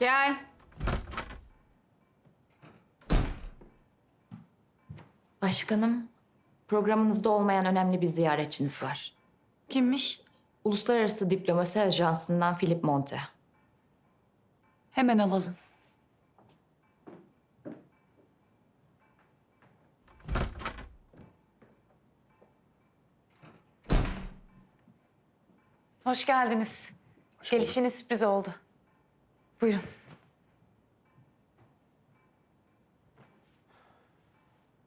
Gel. Başkanım, programınızda olmayan önemli bir ziyaretçiniz var. Kimmiş? Uluslararası Diplomasi Ajansı'ndan Philip Monte. Hemen alalım. Hoş geldiniz. Gelişiniz sürpriz oldu. Buyurun.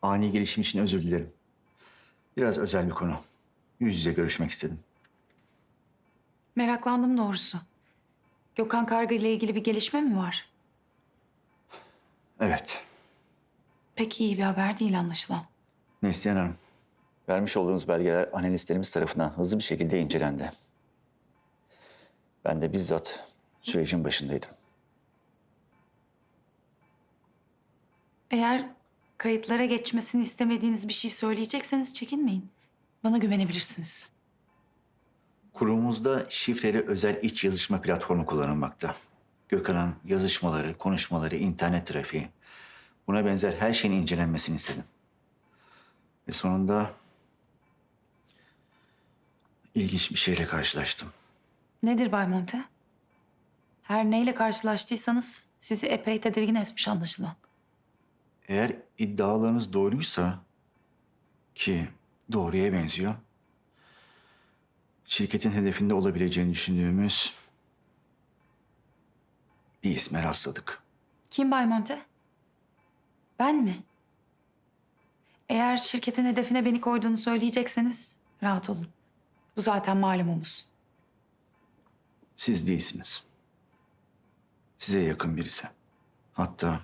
Ani gelişim için özür dilerim. Biraz özel bir konu. Yüz yüze görüşmek istedim. Meraklandım doğrusu. Gökhan Karga ile ilgili bir gelişme mi var? Evet. Pek iyi bir haber değil anlaşılan. Neslihan Hanım. Vermiş olduğunuz belgeler analistlerimiz tarafından hızlı bir şekilde incelendi. Ben de bizzat sürecin başındaydım. Eğer kayıtlara geçmesini istemediğiniz bir şey söyleyecekseniz çekinmeyin. Bana güvenebilirsiniz. Kurumumuzda şifreli özel iç yazışma platformu kullanılmakta. Gökhan'ın yazışmaları, konuşmaları, internet trafiği, buna benzer her şeyin incelenmesini istedim. Ve sonunda ilginç bir şeyle karşılaştım. Nedir Bay Monte? Her neyle karşılaştıysanız sizi epey tedirgin etmiş anlaşılan. Eğer iddialarınız doğruysa ki doğruya benziyor. Şirketin hedefinde olabileceğini düşündüğümüz bir isme rastladık. Kim Bay Monte? Ben mi? Eğer şirketin hedefine beni koyduğunu söyleyecekseniz rahat olun. Bu zaten malumumuz. Siz değilsiniz. Size yakın birisi. Hatta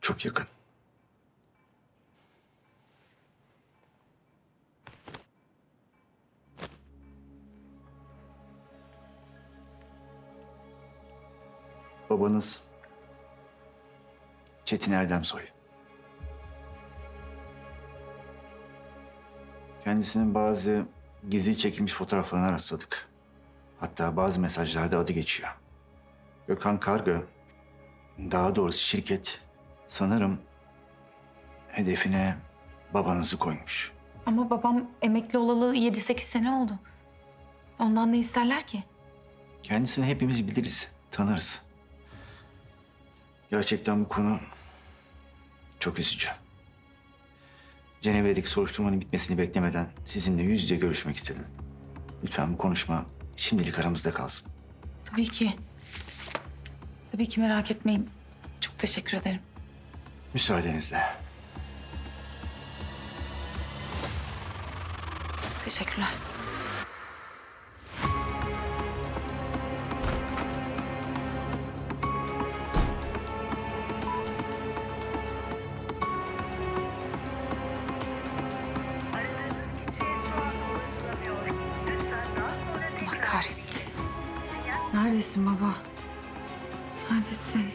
çok yakın. Babanız Çetin Erdemsoy. Kendisinin bazı gizli çekilmiş fotoğraflarına rastladık. Hatta bazı mesajlarda adı geçiyor. Gökhan Karga, daha doğrusu şirket sanırım hedefine babanızı koymuş. Ama babam emekli olalı 7-8 sene oldu. Ondan ne isterler ki? Kendisini hepimiz biliriz, tanırız. Gerçekten bu konu çok üzücü. Cenevre'deki soruşturmanın bitmesini beklemeden sizinle yüz yüze görüşmek istedim. Lütfen bu konuşma şimdilik aramızda kalsın. Tabii ki. Tabii ki merak etmeyin. Çok teşekkür ederim. Müsaadenizle. Teşekkürler. Kahretsin. Neredesin baba? Neredesin?